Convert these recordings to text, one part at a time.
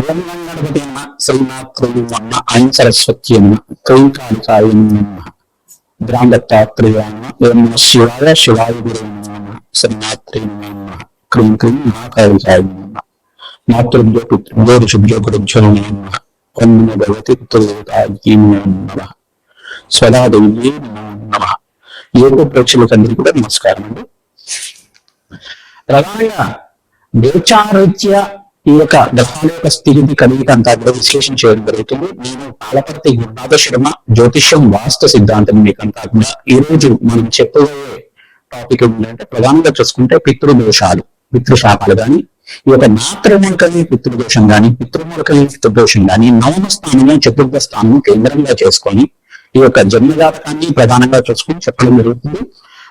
గణపతి అన్న శ్రీనాథుడు అన్న ఆయన సరస్వతి అన్న కైకాళికాయ గ్రామదత్తాత్రేయ అన్న ఓం నమః శివాయ శివాయ గురు నమ శ్రీనాథ్రి నమ క్రీం క్రీం మహాకాళికాయ నమ మాతృభ్యో పితృభ్యో ఋషుభ్యో గురుభ్యో నమ ఓం భగవతి పితృదేవతాయ నమ నమ యోగ ప్రేక్షకులందరికీ కూడా నమస్కారం అండి ప్రధానంగా దేవచారోచ్య ఈ యొక్క గ్రహాల యొక్క స్థితిని కలిగి అంతా కూడా విశ్లేషణ చేయడం జరుగుతుంది. నేను కాలపర్తి గురునాథ శర్మ జ్యోతిష్యం వాస్తు సిద్ధాంతం మీకంతా కూడా ఈ రోజు మనం చెప్పబోయే టాపిక్ ఏంటంటే ప్రధానంగా చూసుకుంటే పితృదోషాలు పితృశాపాలు కానీ ఈ యొక్క మాతృమూలకని పితృదోషం కానీ పితృమూలకని పితృదోషం కానీ నవమ స్థానంలో చతుర్థ స్థానం కేంద్రంగా చేసుకొని ఈ యొక్క జన్మజాతకాన్ని ప్రధానంగా చూసుకుని చెప్పడం జరుగుతుంది.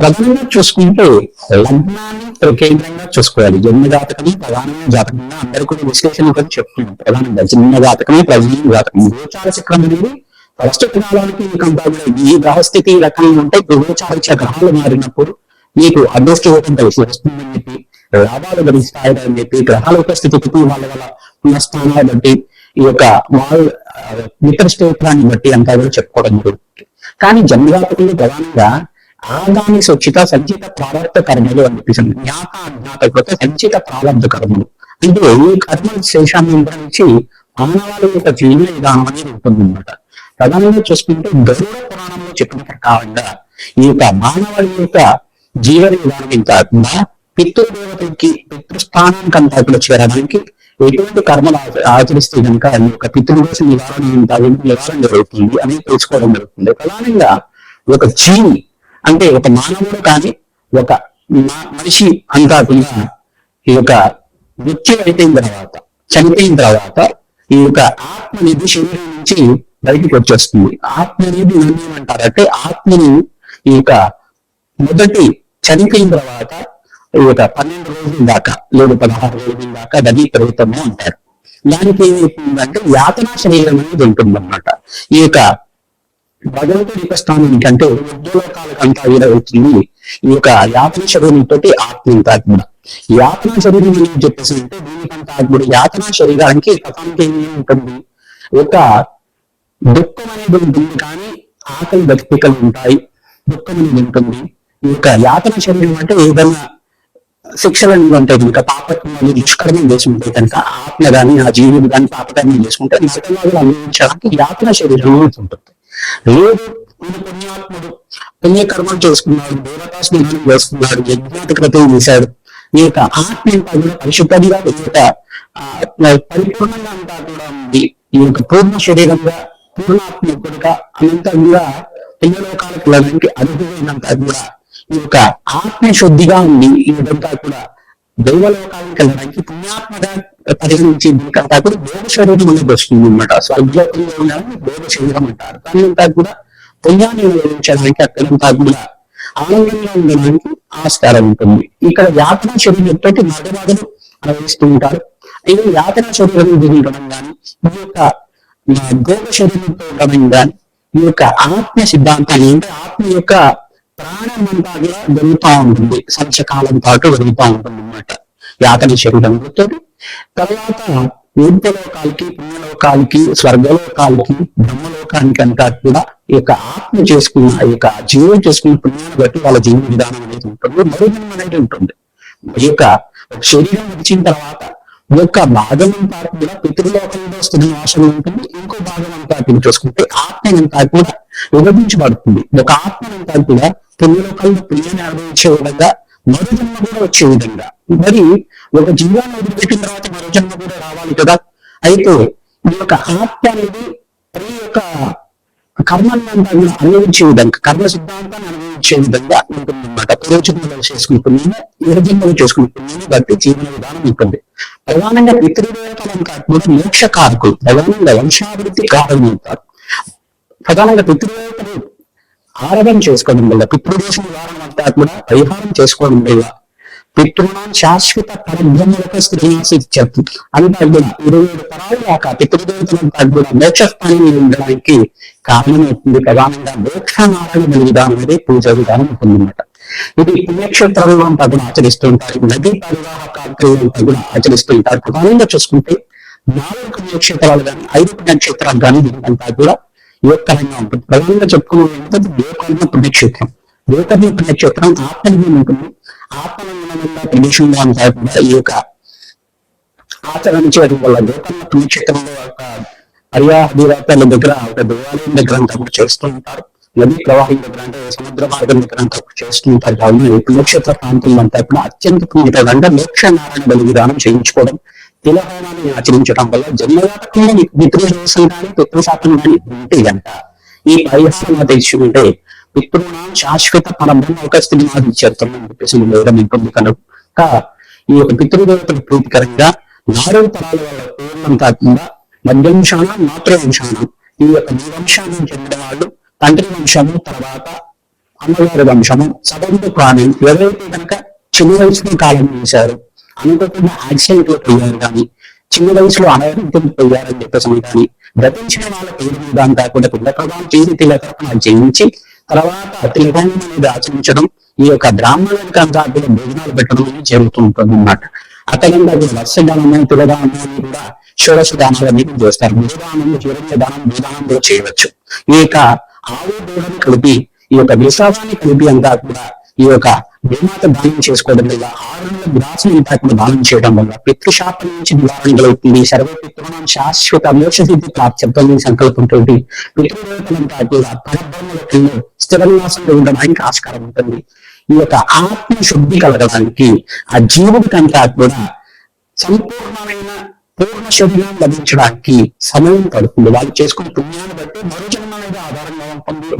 ప్రధానంగా చూసుకుంటే లగ్నాన్ని కేంద్రంగా చూసుకోవాలి. జన్మ జాతకమే ప్రధానమైన జాతకంగా అందరూ కూడా విశ్లేషణ కూడా చెప్తున్నాం. ప్రధానంగా జన్మ జాతకమే ప్రధాన జాతకం. గోచార చక్రం అనేది ప్రస్తుత కాలానికి మీకు ఈ గ్రహస్థితి రకంగా ఉంటే గోచార గ్రహాలు మారినప్పుడు మీకు అదృష్ట కలిసి వస్తుందని చెప్పి లాభాలు గడిస్తాయని చెప్పి గ్రహాల యొక్క వాళ్ళ వల్ల ఉన్న స్థానాలు బట్టి ఈ యొక్క వాళ్ళ మిత్ర స్తోత్రాన్ని బట్టి అంతా కూడా చెప్పుకోవడం జరుగుతుంది. కానీ జన్మజాతకంలో ప్రధానంగా ఆగామి సుచిత సంచిత ప్రారంభ కర్మలు అని చెప్పేసి జ్ఞాత అజ్ఞాత సంచిత ప్రారంభ కర్మలు. అంటే ఈ కర్మల శేషాన్ని నిర్వహించి మానవాళి యొక్క జీవన విధానం అనేది ఉంటుందన్నమాట ప్రధానంగా చూసుకుంటే గరుడ పురాణంలో చెప్పిన ప్రకారంగా ఈ యొక్క మానవాళి యొక్క జీవన విధానం కాకుండా పితృదేవతలకి పితృస్థానానికి అంతా కూడా చేరడానికి ఎటువంటి కర్మలు ఆచరిస్తే కనుక ఈ యొక్క పితృదోష నివారణ నివారణ జరుగుతుంది అని తెలుసుకోవడం జరుగుతుంది. ప్రధానంగా ఒక జీవి అంటే ఒక మానవుడు కానీ ఒక మనిషి అంతాకుండా ఈ యొక్క మృత్యు అయిపోయిన తర్వాత చనిపోయిన తర్వాత ఈ యొక్క ఆత్మ అనేది శరీరం నుంచి బయటికి వచ్చేస్తుంది. ఆత్మ అనేది ఏమంటారంటే ఆత్మని ఈ యొక్క మొదటి చనిపోయిన తర్వాత ఈ యొక్క పన్నెండు రోజుల దాకా లేదా పదహారు రోజుల దాకా దీ ప్రభుత్వము అంటారు. దానికి ఏమైతుందంటే యాతనా శరీరం అనేది ఉంటుంది అన్నమాట ఈ యొక్క భగవంతుడి యొక్క స్థానానికి అంటే ఉద్యోగాలకు అంతా వీరవుతుంది ఈ యొక్క యాత్ర శరీరంతో ఆత్మ అంతా కూడా. శరీరం అని చెప్పేసి అంటే దీనికంతా కూడా యాతన శరీరానికి కథానికి ఏమి ఉంటుంది. ఒక దుఃఖం అనేది ఉంటుంది కానీ ఆకలి భక్తికలు ఉంటాయి. దుఃఖం అనేది ఉంటుంది. ఈ యొక్క యాతన శరీరం అంటే ఏదైనా శిక్షలు అనేవి ఉంటాయి కనుక పాపత్వాన్ని దుష్కర్మం చేసుకుంటే కనుక ఆత్మ కానీ ఆ జీవుడు కానీ పాపకర్మం చేసుకుంటే నిజంగా అనుభవించడానికి యాతన శరీరం అనేది ఉంటుంది. లేదు ఈయన పుణ్యాత్ముడు. పుణ్యకర్మలు చేసుకున్నాడు దేవతా స్నేహం చేసుకున్నాడు యజ్ఞాతికృతం చేశాడు. ఈ యొక్క ఆత్మ అంతా కూడా పరిశుద్ధంగా ఈ యొక్క ఆ, పరిపూర్ణంగా అంతా కూడా ఉంది. ఈ యొక్క పూర్ణ శరీరంగా పూర్ణాత్మ పూర్ణాత్మకుడుగా అనంతంగా పుణ్యలోకాలకు వెళ్ళడానికి అర్హులైనంత కూడా ఈ యొక్క ఆత్మ శుద్ధిగా ఉంది. ఈ విధంగా కూడా దైవలోకానికి వెళ్ళడానికి పుణ్యాత్మగా పరిగణించి దీనికంతా కూడా దేవ శరీరం అనేది వస్తుంది అనమాట స్వర్గలోకంలో ఉండాలని దేవ శరీరం అంటారు. కానీ అంతా కూడా పుణ్యాన్ని అనుభవించడానికి అక్కడంతా కూడా ఆనందంగా ఉండడానికి ఆస్కారం ఉంటుంది. ఇక్కడ యాత్ర శరీరంతో మగవాదులు అనుభవిస్తూ ఉంటారు. ఇది యాత్ర శరీరం ఉండడం కానీ ఈ యొక్క భోగ శరీరంతో ఉండడం కానీ ఈ యొక్క ఆత్మ సిద్ధాంతాన్ని అంటే ఆత్మ యొక్క ప్రాణం అంతా కూడా జరుగుతూ ఉంటుంది. సంచకాలం పాటు జరుగుతూ ఉంటుంది అన్నమాట యాతన శరీరంతో తర్వాత ఊర్ధలోకాలకి పుణ్యలోకాలకి స్వర్గలోకాలకి బ్రహ్మలోకానికి అంతా కూడా ఈ యొక్క ఆత్మ చేసుకున్న ఈ యొక్క జీవం చేసుకున్న పుణ్యాన్ని బట్టి వాళ్ళ జీవన విధానం అనేది ఉంటుంది. మరుజన్మ అనేది ఉంటుంది. ఈ యొక్క శరీరం వచ్చిన తర్వాత యొక్క భాగం అంతా కూడా పితృలోకంలో స్థితి నాశనం ఉంటుంది. ఇంకో భాగం అంతా చూసుకుంటే ఆత్మ అంతా కూడా విభజించబడుతుంది. ఒక ఆత్మ అంతా కూడా పుణ్యలోకంలో పుణ్యాన్ని అనుభవించే విధంగా మరో జన్మ కూడా వచ్చే విధంగా. మరి ఒక జీవాన్ని వదిలిపెట్టిన తర్వాత మరో జన్మ కూడా రావాలి కదా? అయితే ఈ యొక్క ఆత్మ అనేది ప్రతి యొక్క కర్మని అంతా కూడా అనుభవించే విధంగా కర్మ సిద్ధాంతాన్ని అనుభవించే విధంగా ఉంటుంది అనమాట ప్రయోజనాలు చేసుకుని నిర్జన్మలు బట్టి జీవన విధానం ఉంటుంది. ప్రధానంగా పితృదేవతలు కాకుండా మోక్ష కారకులు ప్రధానంగా వంశాభివృద్ధి కారణం అవుతారు ప్రధానంగా పితృదేవతలు ఆరాధన చేసుకోవడం వల్ల పితృదేశం ద్వారా అంతా కూడా పరిహారం చేసుకోవడం వల్ల పితృణం శాశ్వత పరిభ్రమలకు శ్రీనివాసి చెప్తుంది అంతా కూడా ఇరవై ఏడు తరాల దాకా పితృదేవతలంతా కూడా మోక్ష ఉండడానికి కారణమవుతుంది ప్రధానంగా మోక్ష నారాయణ విధానం అనేది పూజ విధానం ఉంటుందన్నమాట ఇది పుణ్యక్షేత్రంలో అంతా కూడా ఆచరిస్తూ ఉంటారు. నదీ పరివాహ కార్యక్రమం అంతా కూడా ఆచరిస్తూ ఉంటారు ప్రధానంగా చూసుకుంటే నాలుగు పుణ్యక్షేత్రాలు కానీ ఐదు పుణ్యక్షేత్రాలు కానీ దీనికంతా కూడా యువకరంగా ఉంటుంది. ప్రధానంగా చెప్పుకునేది గోకర్ణ పుణ్యక్షేత్రం. గోకర్ణ పుణ్యక్షేత్రం ఆత్మలింగం ఉంటుంది. ఆత్మలింగం ఉన్న ప్రదేశంలో అంతా కూడా ఈ యొక్క ఆచరించడం వల్ల గోకర్ణ పుణ్యక్షేత్రంలో ఒక పర్యాదివాతాల దగ్గర ఒక దేవాలయం దగ్గర అంతా కూడా చేస్తూ ఉంటారు. నదీ ప్రవాహం దగ్గర అంటే సముద్ర మార్గం దగ్గర అంతా కూడా చేస్తూ ఉంటారు. కావున ఈ పుణ్యక్షేత్ర ప్రాంతంలో అంతా కూడా అత్యంత పుణ్యకరంగా మోక్ష నారాయణ బలి విధానం చేయించుకోవడం తిలహోమాన్ని ఆచరించడం వల్ల జన్మజాతకంలో మీకు పితృదోషం కానీ పితృశాతం కానీ ఉంటే గంట ఈ పరిహారం తెచ్చుకుంటే పితృణం శాశ్వత పరబ్రహ్మ ఒక స్థితి మాది చేస్తామని చెప్పేసి వేదం ఉంటుంది కనుక ఈ యొక్క పితృదేవతల ప్రీతికరంగా నాలుగు తరాల వాళ్ళ పూర్ణం కాకుండా మధ్యంశాన మాతృవంశాన ఈ యొక్క వంశానికి చెందిన వాళ్ళు తండ్రి వంశము తర్వాత అమ్మగారి వంశము సబంధ ప్రాణం ఎవరైతే కనుక చిన్న వయసులో కాలం చేశారు అనుకోకుండా యాక్సిడెంట్లో పోయారు కానీ చిన్న వయసులో అనారోగ్యం పోయారని చెప్పేసి కానీ గతించిన వాళ్ళ పేరు మీద కాకుండా కూడా చేసి తిలకర్పణ చేయించి తర్వాత తిలకం అనేది ఆచరించడం ఈ యొక్క బ్రాహ్మణులకి అంతా కూడా భోజనాలు పెట్టడం అనేది జరుగుతూ ఉంటుంది అన్నమాట. అతనంగా కూడా వర్షదానము అని కూడా షోడశ దానాలు అనేది చేస్తారు. భూదానము చివరి దానం భూదానం కూడా చేయవచ్చు. ఈ యొక్క ఆవు దూడని కలిపి ఈ యొక్క విశ్వాసాన్ని కలిపి అంతా కూడా ఈ యొక్క భూమాత దానం చేసుకోవడం వల్ల ఆరు నెలల గ్రాసం దానం చేయడం వల్ల పితృశాపం నుంచి నివారణ కలుగుతుంది సర్వ పితృణం శాశ్వత మోక్ష సిద్ధి ప్రాప్త్యం సంకల్పంతోటి పితృదేవతలను కాకుండా పరబ్రహ్మలో స్థిర నివాసంలో ఉండడానికి ఆస్కారం ఉంటుంది. ఈ యొక్క ఆత్మ శుద్ధి కలగడానికి ఆ జీవుడికి అంతా కూడా సంపూర్ణమైన పూర్ణ శరీరం లభించడానికి సమయం పడుతుంది. వాళ్ళు చేసుకున్న పుణ్యాన్ని బట్టి మరో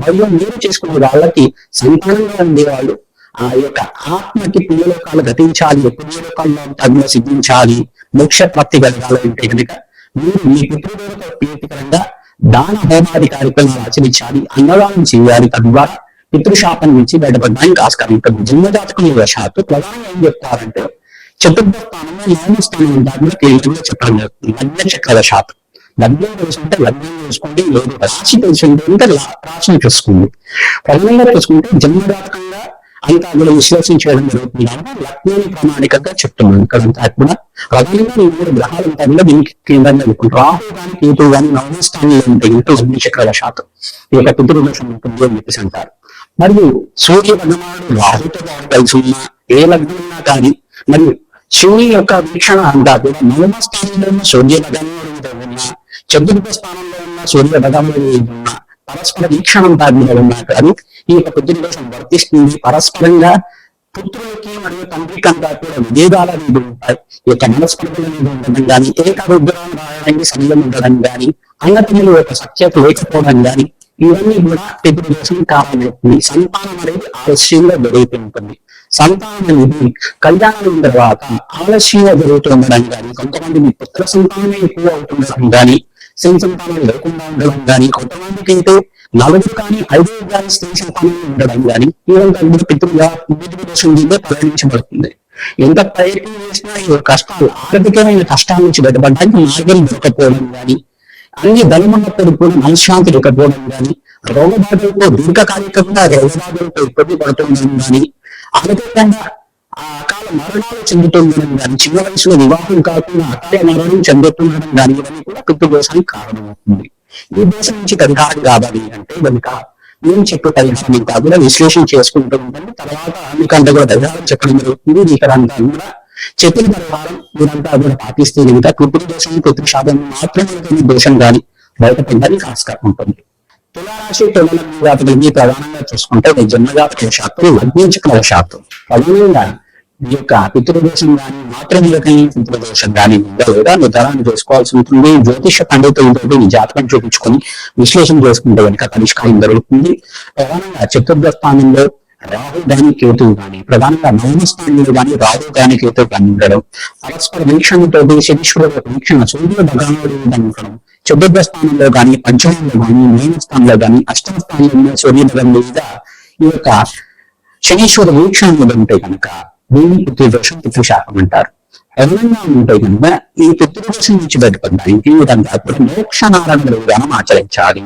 మరియు మీరు చేసుకునే వాళ్ళకి సంతానంగా ఉండేవాళ్ళు ఆ యొక్క ఆత్మకి పుణ్యలోకాలు గతించాలి పుణ్యలోకాల్లో తగిన సిద్ధించాలి మోక్ష ప్రాప్తి కలగాలంటే కనుక మీరు మీ పితృదేవత ప్రీతికరంగా దాన హోమాది కార్యక్రమాలు ఆచరించాలి అన్నదానం చేయాలి తద్వారా పితృశాపం నుంచి బయటపడడానికి ఆస్కారం ఉంటుంది. జన్మజాతకుల వశాత్తు ప్రధానంగా ఏం చెప్తారంటే చతుర్థ స్థానంలో నాలుగు స్థానం దాంట్లో చెప్పడం జరుగుతుంది. లగ్న చక్ర శాతం లగ్నం తెలుసుకుంటే లగ్నం చూసుకోండి లేదు రాశి తెలుసుకుంటే అంటే రాశిని చూసుకోండి ప్రధానంగా చూసుకుంటే జన్మజాతకంగా అంతా కూడా చేయడం జరుగుతుంది. అంటే లగ్నాన్ని ప్రామాణికంగా చెప్తున్నాను. ఇక్కడ అంతా కూడా ప్రధానంగా ఈ మూడు గ్రహాలు ఉంటాయి కూడా దీనికి కేంద్రంగా చెప్పుకుంటారు రాహు కానీ కేతు కానీ నవమ స్థానంలో ఉంటాయి ఇంట్లో లగ్న చక్రాల శాతం ఈ యొక్క పితృదోషం ఉంటుంది అని చెప్పేసి అంటారు. మరియు సూర్య భగవానుడు రాహుతో పాటు కలిసి ఉన్న ఏ లగ్నం ఉన్నా కానీ మరియు శివుని యొక్క వీక్షణ అంతా కూడా నవమ స్థానంలో సూర్య భగవానుడితో చతుర్థ స్థానంలో ఉన్న సూర్య భగవానుడు ఉన్న పరస్పర వీక్షణం అంతా ఉన్నా కానీ ఈ యొక్క పితృదోషం వర్తిస్తుంది. పరస్పరంగా పుత్రులకి మరియు తండ్రికి అంతా కూడా విభేదాలు అనేది ఉంటాయి. ఈ యొక్క మనస్పర్ధలు అనేది ఉండడం కానీ ఏకాభిప్రాయం రాయడానికి సమయం ఉండడం కానీ అన్నతమ్ముల యొక్క సఖ్యత లేకపోవడం కానీ ఇవన్నీ కూడా పితృదోషం కారణమవుతుంది. సంతానం అనేది ఆలస్యంగా జరుగుతుంటుంది సంతానం అనేది కళ్యాణం తర్వాత ఆలస్యంగా జరుగుతుండడం కానీ కొంతమంది మీ పుత్ర సంతానమే ఎక్కువ అవుతుండడం కానీ స్త్రీ సంతానం లేకుండా ఉండడం కానీ కొంతమందికి అయితే నలుగురు కానీ ఐదుగురు కానీ స్త్రీ సంతానం ఉండడం కానీ ఇదంతా కూడా పితృగా పితృదోషం కింద పరిగణించబడుతుంది ఎంత ప్రయత్నం చేసినా ఈ కష్టాలు ఆర్థికమైన కష్టాల నుంచి బయటపడడానికి మార్గం దొరకపోవడం కానీ అన్ని ధనమున్నప్పుడు కూడా మనశ్శాంతి లేకపోవడం కానీ రోగబాధలతో దీర్ఘకాలికంగా రోగబాధలతో ఇబ్బంది పడుతుండడం కానీ ఆరోగ్యంగా ఆ అకాల మరణాలు చెందుతుండడం కానీ చిన్న వయసులో వివాహం కాకుండా అకాల మరణం చెందుతుండడం కానీ ఇవన్నీ కూడా పితృదోషానికి కారణమవుతుంది. ఈ దోషం నుంచి పరిహారం కావాలి అంటే కనుక నేను చెప్పే పరిహారం ఇంకా కూడా విశ్లేషణ చేసుకుంటూ ఉంటాను తర్వాత మీకంతా కూడా పరిహారం చెప్పడం జరుగుతుంది. మీకు కూడా చెప్పిన పరిహారం మీరంతా కూడా పాటిస్తే కనుక పితృ దోషం పితృ శాతం మాత్రమే దోషం కానీ బయటపడడానికి ఆస్కారం ఉంటుంది. తులారాశి తుల జాతకులకి ప్రధానంగా చూసుకుంటే మీ జన్మజాతక శాతం లగ్నించకల శాతం ప్రధానంగా ఈ యొక్క పితృదోషం కానీ మాత్రమే కానీ పితృదోషం కానీ ఉందా లేదా నిర్ధారణ చేసుకోవాల్సి ఉంటుంది. జ్యోతిష పండితులతో మీ జాతకం చూపించుకొని విశ్లేషణ చేసుకుంటే కనుక పరిష్కారం జరుగుతుంది ప్రధానంగా చతుర్థ స్థానంలో రాహు గాని కేతు గాని ప్రధానంగా నవమ స్థానంలో గాని రాహు గాని కేతు గాని ఉండడం పరస్పర వీక్షణతో శనీశ్వరుడు యొక్క వీక్షణ సూర్యుడు భగవానుడు ఉండడం చతుర్థ స్థానంలో గాని పంచమంలో గాని నవమ స్థానంలో గాని అష్టమ స్థానంలో సూర్యభగం మీద ఈ యొక్క శనీశ్వర వీక్షణ ఉంటే కనుక దీన్ని పితృదోషం పితృశాపం అంటారు. ఎవరైనా ఉంటే కనుక ఈ పితృదోషం నుంచి బయటపడడానికి ఇదంతా కూడా విధానం ఆచరించాలి.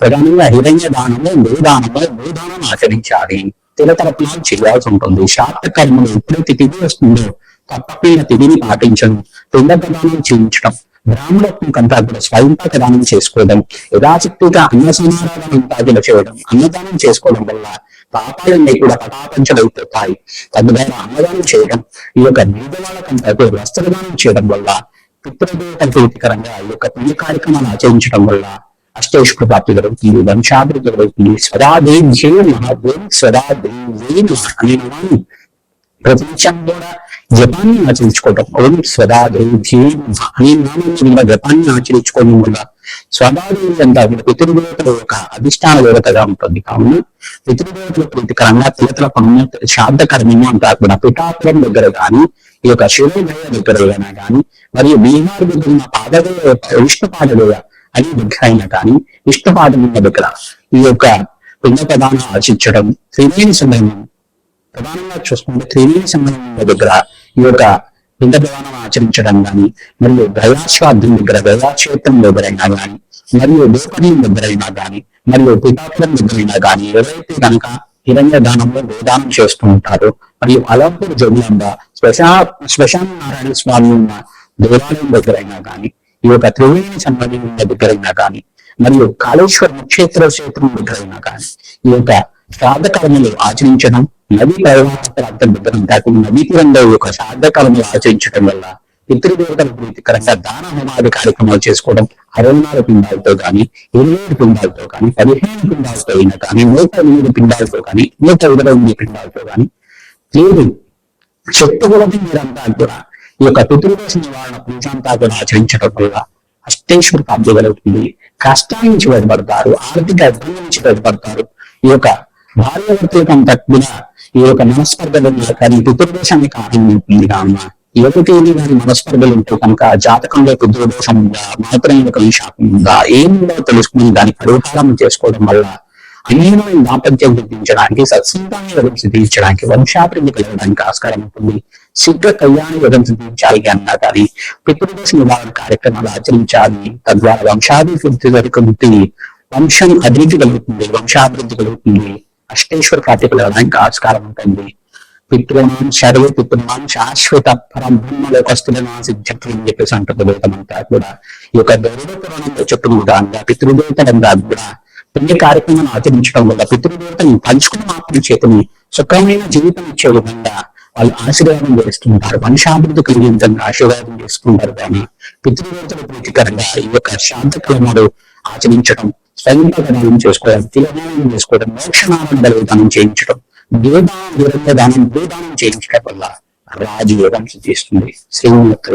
ప్రధానంగా హిరణ్య దానము భూదానము భూదానం ఆచరించాలి. తిలతరపునాలు చేయాల్సి ఉంటుంది. శ్రాద్ధ కర్మలు ఎప్పుడైతే తిరిగి వస్తుందో తప్పకుండా తిరిగి పాటించడం పిండ ప్రదానం చేయించడం బ్రాహ్మణత్వంకంతా కూడా స్వయంపాక దానం చేసుకోవడం యథాశక్తిగా అన్న సమారాధన అంతా చేయడం అన్నదానం చేసుకోవడం వల్ల పాపాలన్నీ కూడా పటాపంచలైపోతాయి తద్వారా అన్నదానం చేయడం ఈ యొక్క బీదవాళ్ళకంతా వస్త్రదానం చేయడం వల్ల పితృదేవత ప్రీతికరంగా ఈ యొక్క పుణ్య కార్యక్రమాలు ఆచరించడం వల్ల అష్టేశ్వర ప్రాప్తి జరుగుతుంది వంశాభివృద్ధి జరుగుతుంది. స్వరాదేవ్యే మహాదేవ్ స్వరాదేవ్యే అనే నామాన్ని ప్రపంచం కూడా జపాన్ని ఆచరించుకోవటం. ఓం స్వదాదేవ్యే అనే నామాన్ని కూడా జపాన్ని ఆచరించుకోవడం వల్ల స్వదాదేవి అంతా కూడా పితృదేవతల యొక్క అధిష్టాన దేవతగా ఉంటుంది. కావున పితృదేవతలు ప్రీతికరంగా తిలతల పుణ్య శాబ్దకర్మిని కర్మము అంతా కూడా పిఠాపురం దగ్గర కానీ ఈ యొక్క శివోదయ దగ్గర కానీ మరియు బీహార్ దగ్గర ఉన్న పాదదేవ విష్ణు పాదదేవ అని దగ్గర కానీ విష్ణు విష్ణుపాదమున్న దగ్గర ఈ యొక్క పిండ ప్రధానం ఆశించడం త్రివేణి సమయం ప్రధానంగా చూసుకుంటే త్రివేణి సమయం దగ్గర ఈ యొక్క పిండ ఆచరించడం గాని మరియు గయాశ్వార్థం దగ్గర గయాక్షేత్రం దగ్గరైనా గాని మరియు లోకనీయం దగ్గరైనా గాని మరియు పితాత్వం దగ్గరైనా గాని ఎవరైతే కనుక హిరణ్య దానంలో గోదానం చేస్తూ ఉంటారో మరియు అలంపూర్ జోగులంగా శ్మశా శ్మశాన నారాయణ స్వామి ఉన్న దేవాలయం దగ్గరైనా గాని ఈ యొక్క త్రివేణి సంబంధం ఉన్న దగ్గరైనా కానీ మరియు కాళేశ్వర నక్షత్ర క్షేత్రం దగ్గరైనా కానీ ఈ యొక్క శ్రాద్ధ కర్మలు ఆచరించడం నదీ ప్రవాహ ప్రాంతం దగ్గర కాకుండా నదీ తీరంలో ఒక యొక్క ఆచరించడం వల్ల పితృదేవతల ప్రీతికరంగా దాన హోమాది కార్యక్రమాలు చేసుకోవడం అరవై నాలుగు పిండాలతో కానీ ఇరవై పిండాలతో కానీ పదిహేను పిండాలతో అయినా కానీ నూట ఎనిమిది పిండాలతో కానీ నూట ఇరవై ఎనిమిది పిండాలతో కానీ లేదు. శక్తి కూడా మీరంతా కూడా ఈ యొక్క పితృదోష నివారణ పూజంతా కూడా ఆచరించడం వల్ల అష్టేశ్వర ప్రాప్తి కలుగుతుంది. కష్టాల నుంచి బయటపడతారు ఆర్థిక ఇబ్బంది నుంచి బయటపడతారు. ఈ యొక్క భార్య భార్యాభర్తలకు తక్కువ ఈ యొక్క మనస్పర్ధలు కానీ పితృదోషానికి కారణం ఉంటుంది కావున ఎవరికి కానీ మనస్పర్ధలు ఉంటే కనుక జాతకంలో పితృదోషం ఉందా మాత్రం యొక్క శాపం ఉందా ఏముందో తెలుసుకుని దాని పరిహారం చేసుకోవడం వల్ల అన్యమైన దాపత్యం గుర్తించడానికి సత్సంతాన్ని యోగం సిద్ధించడానికి వంశాభివృద్ధి కలగడానికి ఆస్కారం ఉంటుంది. శీఘ్ర కళ్యాణ యోగం సిద్ధించాలి అన్నా కానీ పితృదోష నివారణ కార్యక్రమాలు ఆచరించాలి. తద్వారా వంశాభివృద్ధి వంశం అభివృద్ధి కలుగుతుంది వంశాభివృద్ధి కలుగుతుంది. అష్టేశ్వర ప్రాప్తి కలగడానికి ఆస్కారం ఉంటుంది. పితృనాం సర్వ పితృనాం శాశ్వత పరబ్రహ్మలోకస్తులనా సిద్ధట్లు అని చెప్పేసి అంటుంది వేదమంతా కూడా. ఈ యొక్క గరుడ పురాణంలో చెప్పిన విధానంగా పితృదేవతలంతా కూడా పుణ్య కార్యక్రమాన్ని ఆచరించడం వల్ల పితృదేవతని పంచుకుని మాత్రం చేతని సుఖమైన జీవితం ఇచ్చే విధంగా వాళ్ళు ఆశీర్వాదం చేస్తుంటారు. వంశాభివృద్ధి కలిగే విధంగా ఆశీర్వాదం చేసుకుంటారు కానీ పితృదేవతల ప్రీతికరంగా ఈ యొక్క శాంత క్రమాలు ఆచరించటం స్వయంపాదానం చేసుకోవడం తిలదానం చేసుకోవడం మోక్షనామం దానం చేయించడం దేవదానం దానం దేదానం చేయించడం వల్ల రాజయోగం సిద్ధిస్తుంది. శ్రీమూర్తి